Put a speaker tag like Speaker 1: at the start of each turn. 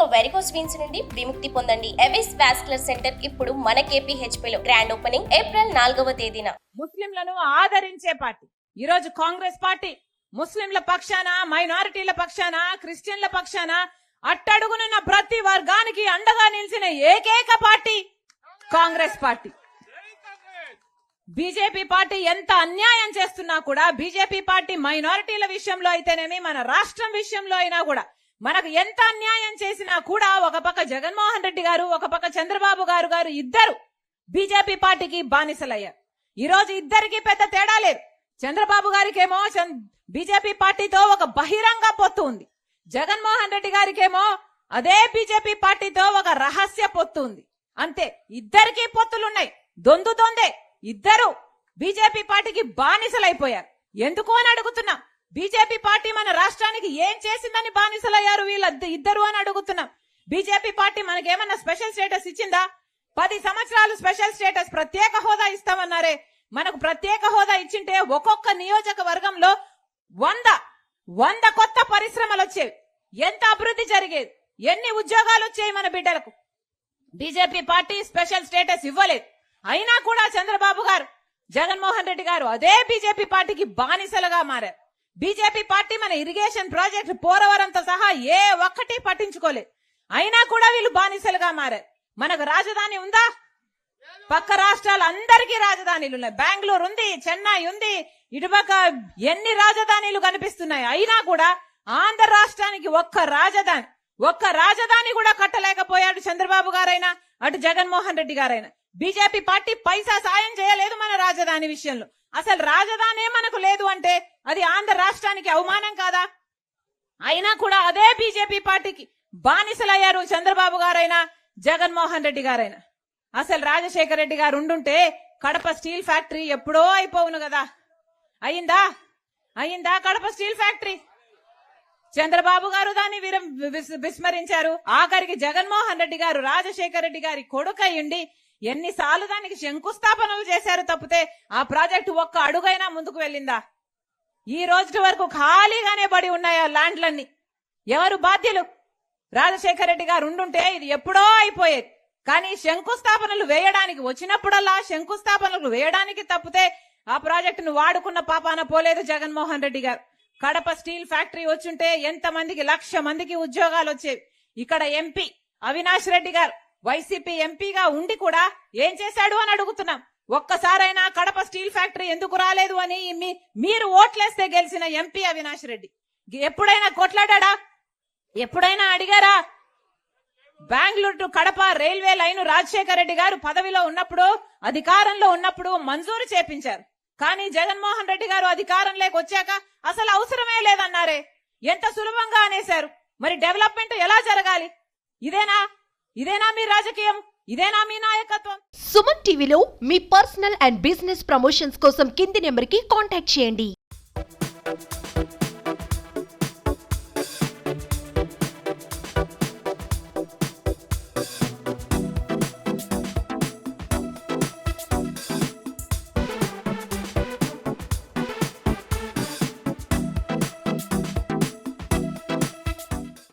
Speaker 1: ఇక varicose veins నుండి విముక్తి పొందండి. ఎవిస్ వాస్కులర్ సెంటర్ ఇప్పుడు మన KPHP లో గ్రాండ్ ఓపెనింగ్ ఏప్రిల్ నాలుగవ తేదీన.
Speaker 2: ముస్లింలను ఆదరించే పార్టీ. ఈ రోజు కాంగ్రెస్ పార్టీ ముస్లింల పక్షాన మైనారిటీల పక్షాన క్రిస్టియన్ల పక్షాన అట్టడుగునున్న ప్రతి వర్గానికి అండగా నిలిచిన ఏకైక party Congress party. BJP party ఎంత అన్యాయం చేస్తున్నా కూడా బీజేపీ పార్టీ మైనారిటీల విషయంలో అయితేనేమి మన రాష్ట్రం విషయంలో అయినా కూడా మనకు ఎంత అన్యాయం చేసినా కూడా ఒక పక్క జగన్మోహన్ రెడ్డి గారు ఒక పక్క చంద్రబాబు గారు గారు ఇద్దరు బీజేపీ పార్టీకి బానిసలయ్యారు. ఈ రోజు ఇద్దరికి పెద్ద తేడా లేదు. చంద్రబాబు గారికేమో బీజేపీ పార్టీతో ఒక బహిరంగ పొత్తు ఉంది. జగన్మోహన్ రెడ్డి గారికేమో అదే బీజేపీ పార్టీతో ఒక రహస్య పొత్తు ఉంది. అంతే ఇద్దరికి పొత్తులున్నాయి. దొందుతోందే ఇద్దరు బీజేపీ పార్టీకి బానిసలైపోయారు. ఎందుకు అని అడుగుతున్నా? బీజేపీ పార్టీ మన రాష్ట్రానికి ఏం చేసిందని బానిసలయ్యారు వీళ్ళ ఇద్దరు అని అడుగుతున్నాం. బీజేపీ పార్టీ మనకేమన్నా స్పెషల్ స్టేటస్ ఇచ్చిందా? పది సంవత్సరాలు స్పెషల్ స్టేటస్ ప్రత్యేక హోదా ఇస్తామన్నారే. మనకు ప్రత్యేక హోదా ఇచ్చింటే ఒక్కొక్క నియోజకవర్గంలో వంద వంద కొత్త పరిశ్రమలు వచ్చేవి. ఎంత అభివృద్ధి జరిగేది? ఎన్ని ఉద్యోగాలు వచ్చాయి మన బిడ్డలకు? బీజేపీ పార్టీ స్పెషల్ స్టేటస్ ఇవ్వలేదు. అయినా కూడా చంద్రబాబు గారు జగన్మోహన్ రెడ్డి గారు అదే బీజేపీ పార్టీకి బానిసలుగా మారారు. బీజేపీ పార్టీ మన ఇరిగేషన్ ప్రాజెక్ట్ పోరవరంతో సహా ఏ ఒక్కటి పట్టించుకోలే. అయినా కూడా వీళ్ళు బానిసలుగా మారారు. మనకు రాజధాని ఉందా? పక్క రాష్ట్రాలు అందరికీ రాజధానిలు ఉన్నాయి. బెంగళూరు ఉంది చెన్నై ఉంది ఇటుపక్క ఎన్ని రాజధానిలు కనిపిస్తున్నాయి? అయినా కూడా ఆంధ్ర రాష్ట్రానికి ఒక్క రాజధాని ఒక్క రాజధాని కూడా కట్టలేకపోయాడు చంద్రబాబు గారైనా. అటు జగన్మోహన్ రెడ్డి గారైనా. బీజేపీ పార్టీ పైసా సాయం చేయలేదు మన రాజధాని విషయంలో. అసలు రాజధానే మనకు లేదు అంటే అది ఆంధ్ర రాష్ట్రానికి అవమానం కాదా? అయినా కూడా అదే బీజేపీ పార్టీకి బానిసలయ్యారు చంద్రబాబు గారైనా జగన్మోహన్ రెడ్డి గారైనా. అసలు రాజశేఖర రెడ్డి గారు ఉండుంటే కడప స్టీల్ ఫ్యాక్టరీ ఎప్పుడో అయిపోవును కదా. అయిందా? అయిందా కడప స్టీల్ ఫ్యాక్టరీ? చంద్రబాబు గారు దాన్ని విస్మరించారు. ఆఖరికి జగన్మోహన్ రెడ్డి గారు రాజశేఖర రెడ్డి గారి కొడుకయ్యుండి ఎన్నిసార్లు దానికి శంకుస్థాపనలు చేశారు తప్పితే ఆ ప్రాజెక్టు ఒక్క అడుగైనా ముందుకు వెళ్ళిందా? ఈ రోజు వరకు ఖాళీగానే పడి ఉన్నాయి ఆ ల్యాండ్లన్నీ. ఎవరు బాధ్యులు? రాజశేఖర రెడ్డి గారు ఉండుంటే ఇది ఎప్పుడో అయిపోయేది. కానీ శంకుస్థాపనలు వేయడానికి వచ్చినప్పుడల్లా శంకుస్థాపనలు వేయడానికి తప్పితే ఆ ప్రాజెక్టును వాడుకున్న పాపాన పోలేదు జగన్మోహన్ రెడ్డి గారు. కడప స్టీల్ ఫ్యాక్టరీ వచ్చుంటే ఎంత మందికి లక్ష మందికి ఉద్యోగాలు వచ్చేవి. ఇక్కడ ఎంపీ అవినాష్ రెడ్డి గారు వైసీపీ ఎంపీగా ఉండి కూడా ఏం చేశాడు అని అడుగుతున్నాం. ఒక్కసారైనా కడప స్టీల్ ఫ్యాక్టరీ ఎందుకు రాలేదు అని మీరు ఓట్లేస్తే గెలిచిన ఎంపీ అవినాష్ రెడ్డి. ఎప్పుడైనా కొట్లాడా ఎప్పుడైనా అడిగారా? Bengaluru to Kadapa railway line Rajasekhara Reddy గారు పదవిలో ఉన్నప్పుడు అధికారంలో ఉన్నప్పుడు మంజూరు చేపించారు. కానీ జగన్మోహన్ రెడ్డి గారు అధికారంలోకి వచ్చాక అసలు అవసరమే లేదన్నారే. ఎంత సులభంగా అనేశారు. మరి డెవలప్మెంట్ ఎలా జరగాలి? ఇదేనా? ఇదేనా మీ రాజకీయం? ఇదేనా మీ నాయకత్వం?
Speaker 3: సుమన్ టీవీలో మీ పర్సనల్ అండ్ బిజినెస్ ప్రమోషన్స్ కోసం కింది నెంబర్కి కాంటాక్ట్ చేయండి.